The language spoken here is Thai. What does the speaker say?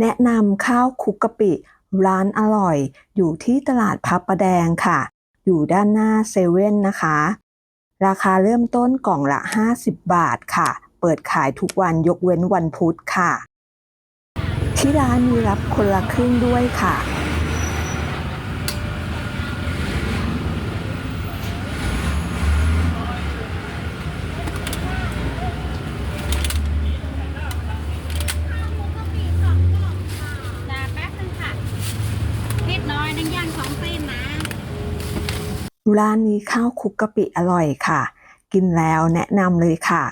แนะนำข้าวคุกกะปิร้านอร่อย อยู่ที่ตลาดพระประแดงค่ะ อยู่ด้านหน้าเซเว่นนะคะ ราคาเริ่มต้นกล่องละ 50 บาทค่ะ เปิดขายทุกวันยกเว้นวันพุธค่ะ ที่ร้านมีรับคนละครึ่งด้วยค่ะ จ้าแป๊บนึงค่ะ นิดน้อยนึงย่างสองเส้นนะ ร้านนี้ข้าวคลุกกะปิอร่อยค่ะ กินแล้วแนะนำเลยค่ะ